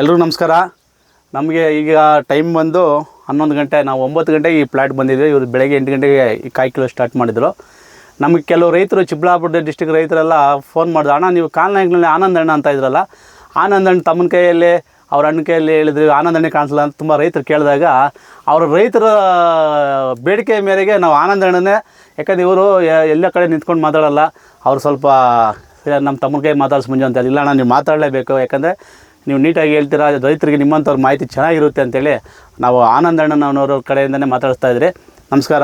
ಎಲ್ರಿಗೂ ನಮಸ್ಕಾರ. ನಮಗೆ ಈಗ ಟೈಮ್ ಬಂದು ಹನ್ನೊಂದು ಗಂಟೆ, ನಾವು ಒಂಬತ್ತು ಗಂಟೆಗೆ ಈ ಪ್ಲಾಟ್ ಬಂದಿದ್ವಿ ಇವರು ಬೆಳಗ್ಗೆ ಎಂಟು ಗಂಟೆಗೆ ಈ ಕಾಯಿ ಸ್ಟಾರ್ಟ್ ಮಾಡಿದರು. ನಮಗೆ ಕೆಲವು ರೈತರು ಚಿಕ್ಕಬಳ್ಳಾಪುರ ಡಿಸ್ಟಿಕ್ ರೈತರೆಲ್ಲ ಫೋನ್ ಮಾಡಿದ್ರು, ಅಣ್ಣ, ನೀವು ಕಾಲ್ನಾಯಕನಲ್ಲಿ ಆನಂದ ಅಣ್ಣ ಅಂತ ಇದ್ರಲ್ಲ, ಆನಂದ ಅಣ್ಣ ತಮ್ಮನ ಕೈಯಲ್ಲಿ, ಅವ್ರ ಅಣ್ಣ ಕೈಯಲ್ಲಿ ಹೇಳಿದ್ರು, ಆನಂದ ಅಣ್ಣ ಕಾಣಿಸಲ್ಲ ಅಂತ ತುಂಬ ರೈತರು ಕೇಳಿದಾಗ, ಅವರ ರೈತರ ಬೇಡಿಕೆ ಮೇರೆಗೆ ನಾವು ಆನಂದ ಅಣ್ಣನೇ ಯಾಕಂದ್ರೆ ಇವರು ಎಲ್ಲ ಕಡೆ ನಿಂತ್ಕೊಂಡು ಮಾತಾಡಲ್ಲ. ಅವ್ರು ಸ್ವಲ್ಪ ನಮ್ಮ ತಮ್ಮನ ಕೈ ಮಾತಾಡ್ಸಿ ಮುಂಜೆ ಅಂತ ಇಲ್ಲ ಅಣ್ಣ, ನೀವು ಮಾತಾಡಲೇಬೇಕು. ಯಾಕಂದರೆ ನೀವು ನೀಟಾಗಿ ಹೇಳ್ತೀರಾ ರೈತರಿಗೆ ನಿಮ್ಮಂಥವ್ರ ಮಾಹಿತಿ ಚೆನ್ನಾಗಿರುತ್ತೆ ಅಂತೇಳಿ ನಾವು ಆನಂದ ಅಣ್ಣನವರ ಕಡೆಯಿಂದನೇ ಮಾತಾಡಿಸ್ತಾ ಇದ್ರಿ. ನಮಸ್ಕಾರ.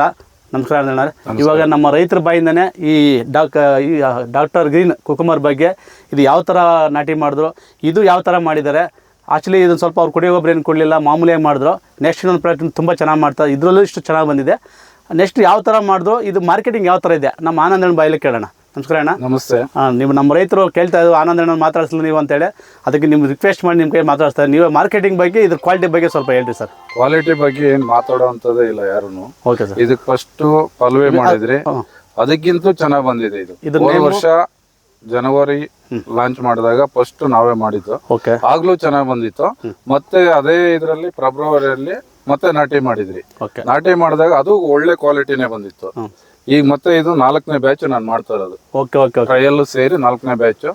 ನಮಸ್ಕಾರ ಆನಂದಣ್ಣ ಇವಾಗ ನಮ್ಮ ರೈತರ ಬಾಯಿಂದನೇ ಈ ಡಾಕ್ ಈ ಡಾಕ್ಟರ್ ಗ್ರೀನ್ ಕುಕುಮರ್ ಬಗ್ಗೆ ಇದು ಯಾವ ಥರ ನಾಟಿ ಮಾಡಿದ್ರು ಇದು ಯಾವ ಥರ ಮಾಡಿದ್ದಾರೆ. ಆ್ಯಕ್ಚುಲಿ ಇದನ್ನು ಸ್ವಲ್ಪ ಅವ್ರು ಕುಡಿಯೋ ಏನು ಕೊಡಲಿಲ್ಲ ಮಾಮೂಲಿಯಾಗಿ ಮಾಡಿದ್ರು. ನೆಕ್ಸ್ಟ್ ಇನ್ನೊಂದು ಪ್ರಾಡಕ್ಟ್ ತುಂಬ ಚೆನ್ನಾಗಿ ಮಾಡ್ತಾರೆ ಇದರಲ್ಲೂ ಇಷ್ಟು ಚೆನ್ನಾಗಿ ಬಂದಿದೆ. ನೆಕ್ಸ್ಟ್ ಯಾವ ಥರ ಮಾಡಿದ್ರು ಇದು ಮಾರ್ಕೆಟಿಂಗ್ ಯಾವ ಥರ ಇದೆ ನಮ್ಮ ಆನಂದಣ್ಣ ಬಾಯಲ್ಲಿ ಕೇಳೋಣ. ನಮಸ್ಕಾರ ಅಣ್ಣ. ನಮಸ್ತೆ. ಹಾಂ ನೀವು ನಮ್ಮ ರೈತರು ಕೇಳ್ತಾ ಇದ್ರು ಆನಂದಣ್ಣ ಮಾತಾಡಿಸಲು ನೀವು? ಅಂತೇಳಿ. ಅದಕ್ಕೆ ನಿಮ್ಗೆ ರಿಕ್ವೆಸ್ಟ್ ಮಾಡಿ ನಿಮ್ಮ ಕೈ ಮಾತಾಡ್ತಾರೆ ನೀವು ಮಾರ್ಕೆಟಿಂಗ್ ಬಗ್ಗೆ ಇದ್ರ ಕ್ವಾಲಿಟಿ ಬಗ್ಗೆ ಸ್ವಲ್ಪ ಹೇಳ್ರಿ ಸರ್. ಕ್ವಾಲಿಟಿ ಬಗ್ಗೆ ಏನು ಮಾತಾಡೋವಂಥದ್ದೇ ಇಲ್ಲ ಯಾರುನು. Okay sir. ಇದಕ್ಕೆ ಫಸ್ಟ್ ಪಲ್ವೆ ಮಾಡಿದ್ರಿ. ಅದಕ್ಕಿಂತ ಚೆನ್ನಾಗಿ ಬಂದಿದೆ ಇದು. ಇದು ವರ್ಷ ಜನವರಿ ಲಾಂಚ್ ಮಾಡಿದಾಗ ಫಸ್ಟ್ ನಾವೇ ಮಾಡಿದ್ದು. ಓಕೆ. ಆಗ್ಲೂ ಚೆನ್ನಾಗಿ ಬಂದಿತ್ತು. ಮತ್ತೆ ಅದೇ ಇದರಲ್ಲಿ ಫೆಬ್ರವರಿಯಲ್ಲಿ ಮತ್ತೆ ನಾಟಿ ಮಾಡಿದ್ರಿ. ಓಕೆ. ನಾಟಿ ಮಾಡಿದಾಗ ಅದು ಒಳ್ಳೆ ಕ್ವಾಲಿಟಿನೇ ಬಂದಿತ್ತು. ಈಗ ಮತ್ತೆ ಇದು ನಾಲ್ಕನೇ ಬ್ಯಾಚ್ ನಾನು ಮಾಡ್ತಾ ಇರೋದು. ಓಕೆ ಓಕೆ ಟ್ರಯಲ್ ಸೇರಿ ನಾಲ್ಕನೇ ಬ್ಯಾಚ್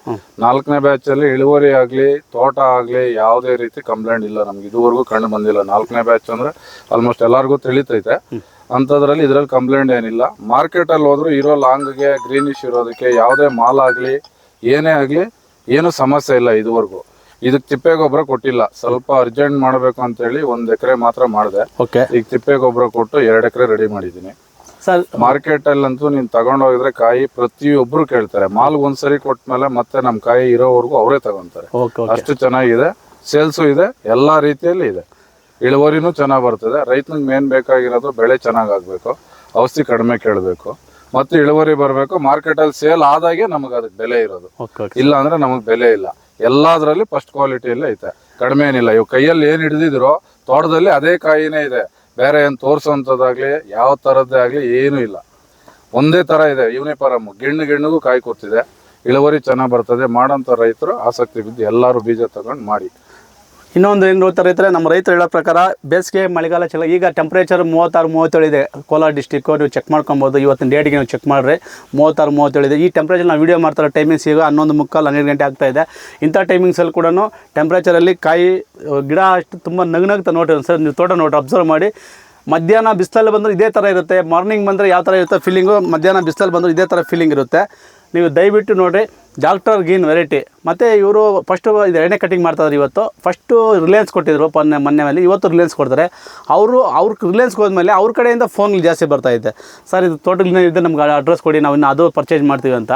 ನಾಲ್ಕನೇ ಬ್ಯಾಚ್ ಅಲ್ಲಿ ಇಳುವರಿ ಆಗ್ಲಿ ತೋಟ ಆಗ್ಲಿ ಯಾವುದೇ ರೀತಿ ಕಂಪ್ಲೇಂಟ್ ಇಲ್ಲ ನಮ್ಗೆ. ಇದುವರೆಗೂ ಕಂಡು ಬಂದಿಲ್ಲ. ನಾಲ್ಕನೇ ಬ್ಯಾಚ್ ಅಂದ್ರೆ ಆಲ್ಮೋಸ್ಟ್ ಎಲ್ಲರಿಗೂ ತಿಳಿತೈತೆ. ಅಂಥದ್ರಲ್ಲಿ ಇದ್ರಲ್ಲಿ ಕಂಪ್ಲೇಂಟ್ ಏನಿಲ್ಲ. ಮಾರ್ಕೆಟ್ ಅಲ್ಲಿ ಹೋದ್ರು ಇರೋ ಲಾಂಗ್ಗೆ ಗ್ರೀನಿಶ್ ಇರೋದಕ್ಕೆ ಯಾವುದೇ ಮಾಲ್ ಆಗ್ಲಿ ಏನೇ ಆಗ್ಲಿ ಏನು ಸಮಸ್ಯೆ ಇಲ್ಲ ಇದುವರೆಗೂ. ಇದಕ್ಕೆ ತಿಪ್ಪೆ ಗೊಬ್ಬರ ಕೊಟ್ಟಿಲ್ಲ. ಸ್ವಲ್ಪ ಅರ್ಜೆಂಟ್ ಮಾಡಬೇಕು ಅಂತೇಳಿ ಒಂದ್ ಎಕರೆ ಮಾತ್ರ ಮಾಡಿದೆ. ಈಗ ತಿಪ್ಪೆ ಗೊಬ್ಬರ ಕೊಟ್ಟು ಎರಡು ಎಕರೆ ರೆಡಿ ಮಾಡಿದ್ದೀನಿ. ಮಾರ್ಕೆಟ್ ಅಲ್ಲಂತೂ ನೀನ್ ತಗೊಂಡೋಗಿದ್ರೆ ಕಾಯಿ ಪ್ರತಿಯೊಬ್ರು ಕೇಳ್ತಾರೆ. ಮಾಲ್ ಒಂದ್ಸರಿ ಕೊಟ್ಮೇಲೆ ಮತ್ತೆ ನಮ್ ಕಾಯಿ ಇರೋವರೆಗೂ ಅವರೇ ತಗೊಂತಾರೆ. ಅಷ್ಟು ಚೆನ್ನಾಗಿದೆ. ಸೇಲ್ಸು ಇದೆ ಎಲ್ಲಾ ರೀತಿಯಲ್ಲಿ ಇದೆ. ಇಳುವರಿನು ಚೆನ್ನಾಗಿ ಬರ್ತದೆ. ರೈತನಿಗೆ ಮೇನ್ ಬೇಕಾಗಿರೋದು ಬೆಳೆ ಚೆನ್ನಾಗ್ ಆಗ್ಬೇಕು ಔಷಧಿ ಕಡಿಮೆ ಕೇಳಬೇಕು. ಮತ್ತೆ ಇಳುವರಿ ಬರಬೇಕು. ಮಾರ್ಕೆಟಲ್ಲಿ ಸೇಲ್ ಆದಾಗೆ ನಮಗೆ ಅದಕ್ಕೆ ಬೆಲೆ ಇರೋದು. ಇಲ್ಲ ಅಂದ್ರೆ ನಮಗೆ ಬೆಲೆ ಇಲ್ಲ. ಎಲ್ಲಾದ್ರಲ್ಲಿ ಫಸ್ಟ್ ಕ್ವಾಲಿಟಿಯಲ್ಲೇ ಐತೆ. ಕಡಿಮೆ ಏನಿಲ್ಲ. ಇವ್ ಕೈಯಲ್ಲಿ ಏನ್ ಹಿಡಿದಿದ್ರು ತೋಟದಲ್ಲಿ ಅದೇ ಕಾಯಿನೇ ಇದೆ. ಬೇರೆ ಏನು ತೋರ್ಸೋಂಥದ್ದಾಗ್ಲಿ ಯಾವ ಥರದ್ದೇ ಆಗಲಿ ಏನೂ ಇಲ್ಲ. ಒಂದೇ ಥರ ಇದೆ ಯೂನಿಫಾರಮ್ ಗಿಣ್ಣು ಗಿಣ್ಣಿಗೂ ಕಾಯಿ ಕೂತಿದೆ ಇಳುವರಿ ಚೆನ್ನಾಗಿ ಬರ್ತದೆ, ಮಾಡೋಂಥ ರೈತರು ಆಸಕ್ತಿ ಬಿದ್ದು ಎಲ್ಲರೂ ಬೀಜ ತಗೊಂಡು ಮಾಡಿ. ಇನ್ನೊಂದು ಏನು ನೋಡ್ತಾರೆ ರೈತರೆ, ನಮ್ಮ ರೈತರು ಹೇಳೋ ಪ್ರಕಾರ ಬೇಸಿಗೆ ಮಳೆಗಾಲ ಚಲ ಈಗ ಟೆಂಪ್ರೇಚರ್ ಮೂವತ್ತಾರು, ಮೂವತ್ತೇಳು ಇದೆ. ಕೋಲಾರ ಡಿಸ್ಟಿಕ್ಕು ನೀವು ಚೆಕ್ ಮಾಡ್ಕೊಬೋದು. ಇವತ್ತಿನ ಡೇಟಿಗೆ ನೀವು ಚೆಕ್ ಮಾಡಿರಿ. ಮೂವತ್ತಾರು, ಮೂವತ್ತೇಳು ಇದೆ. ಈ ಟೆಂಪ್ರೇಚರ್ ನಾವು ವೀಡಿಯೋ ಮಾಡ್ತಾರೆ. ಟೈಮಿಂಗ್ಸ್ ಈಗ ಹನ್ನೊಂದು ಮುಕ್ಕಾಲು, ಹನ್ನೆರಡು ಗಂಟೆ ಆಗ್ತಾ ಇದೆ. ಇಂಥ ಟೈಮಿಂಗ್ಸಲ್ಲಿ ಕೂಡ ಟೆಂಪ್ರೇಚರಲ್ಲಿ ಕಾಯಿ, ಗಿಡ ಅಷ್ಟು ತುಂಬ ನಗ್ನಗ್ತಾ ನೋಡ್ರಿ ಸರ್. ನೀವು ತೋಟ ನೋಡಿ ಅಬ್ಸರ್ವ್ ಮಾಡಿ. ಮಧ್ಯಾಹ್ನ ಬಿಸಿಲಲ್ಲಿ ಬಂದರೆ ಇದೇ ಥರ ಇರುತ್ತೆ. ಮಾರ್ನಿಂಗ್ ಬಂದರೆ ಯಾವ ಥರ ಇರುತ್ತೆ ಫೀಲಿಂಗು ಮಧ್ಯಾಹ್ನ ಬಿಸಿಲಲ್ಲಿ ಬಂದರೆ ಇದೇ ಥರ ಫೀಲಿಂಗ್ ಇರುತ್ತೆ. ನೀವು ದಯವಿಟ್ಟು ನೋಡಿರಿ. ಡಾಕ್ಟರ್ ಗೀನ್ ವೆರೈಟಿ ಮತ್ತು ಇವರು ಫಸ್ಟು ಇದು ಎಣ್ಣೆ ಕಟಿಂಗ್ ಮಾಡ್ತಾಯಿದ್ರು ಇವತ್ತು. ಫಸ್ಟು ರಿಲಯನ್ಸ್ ಕೊಟ್ಟಿದ್ರು ಮೊನ್ನೆ ಮೊನ್ನೆ ಮೇಲೆ. ಇವತ್ತು ರಿಲಯನ್ಸ್ ಕೊಡ್ತಾರೆ. ಅವರು, ಅವ್ರ ರಿಲಯನ್ಸ್ಗೆ ಹೋದ್ಮೇಲೆ ಅವ್ರ ಕಡೆಯಿಂದ ಫೋನ್ ಜಾಸ್ತಿ ಬರ್ತಾ ಇದೆ. ಸರ್ ಇದು ತೋಟದಿಂದ ಇದೆ, ನಮ್ಗೆ ಅಡ್ರೆಸ್ ಕೊಡಿ, ನಾವು ಇನ್ನು ಅದು ಪರ್ಚೇಸ್ ಮಾಡ್ತೀವಿ ಅಂತ.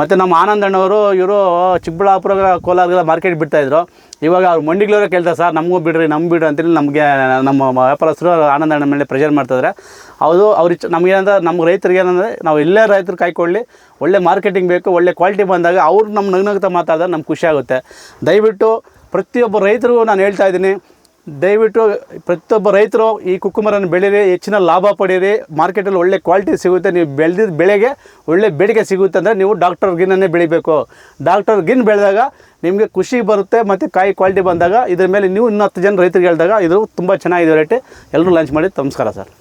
ಮತ್ತು ನಮ್ಮ ಆನಂದಣ್ಣವರು ಇವರು ಚಿಕ್ಕಬಳ್ಳಾಪುರ ಕೋಲಾರ ಮಾರ್ಕೆಟ್ ಬಿಡ್ತಾಯಿದ್ರು. ಇವಾಗ ಅವ್ರು ಮಂಡಿಗಳವರೇ ಕೇಳ್ತಾರೆ ಸರ್ ನಮಗೂ ಬಿಡ್ರಿ, ನಮ್ಗೆ ಬಿಡ್ರಿ ಅಂತೇಳಿ ನಮಗೆ, ನಮ್ಮ ವ್ಯಾಪಾರಸ್ಥರು ಆನಂದಣ್ಣ ಮೇಲೆ ಪ್ರೆಷರ್ ಮಾಡ್ತಿದ್ದಾರೆ ಹೌದು ಅವ್ರಿಗೆ ನಮಗೇನಂದ್ರೆ ನಮ್ಮ ರೈತರಿಗೆ ಏನಂದರೆ, ನಾವು ಎಲ್ಲೇ ರೈತರು ಕಾಯ್ಕೊಳ್ಳಿ, ಒಳ್ಳೆ ಮಾರ್ಕೆಟಿಂಗ್ ಬೇಕು, ಒಳ್ಳೆ ಕ್ವಾಲಿಟಿ ಬಂದಾಗ ಅವ್ರು ನಮ್ಮ ನಗ್ನಗ್ತಾ ಮಾತಾಡಿದಾಗ ನಮ್ಗೆ ಖುಷಿ ಆಗುತ್ತೆ. ದಯವಿಟ್ಟು ಪ್ರತಿಯೊಬ್ಬ ರೈತರಿಗೂ ನಾನು ಹೇಳ್ತಾ ಇದ್ದೀನಿ, ದಯವಿಟ್ಟು ಪ್ರತಿಯೊಬ್ಬ ರೈತರು ಈ ಕುಕ್ಕುಮರನ್ನು ಬೆಳೀರಿ ಹೆಚ್ಚಿನ ಲಾಭ ಪಡೀರಿ ಮಾರ್ಕೆಟಲ್ಲಿ ಒಳ್ಳೆ ಕ್ವಾಲಿಟಿ ಸಿಗುತ್ತೆ, ನೀವು ಬೆಳೆದಿದ್ದ ಬೆಳೆಗೆ ಒಳ್ಳೆ ಬೇಡಿಕೆ ಸಿಗುತ್ತೆ ಅಂದರೆ ನೀವು ಡಾಕ್ಟರ್ ಗಿನ್ನನ್ನೇ ಬೆಳಿಬೇಕು. ಡಾಕ್ಟರ್ ಗಿನ್ ಬೆಳೆದಾಗ ನಿಮಗೆ ಖುಷಿ ಬರುತ್ತೆ ಮತ್ತು ಕಾಯಿ ಕ್ವಾಲಿಟಿ ಬಂದಾಗ ಇದ್ರ ಮೇಲೆ ನೀವು ಇನ್ನೂ ಹತ್ತು ಜನ ರೈತರಿಗೆ ಹೇಳಿದಾಗ ಇದು ತುಂಬ ಚೆನ್ನಾಗಿದೆ ರೇಟ್ ಎಲ್ಲರೂ ಲಂಚ್ ಮಾಡಿ, ನಮಸ್ಕಾರ ಸರ್.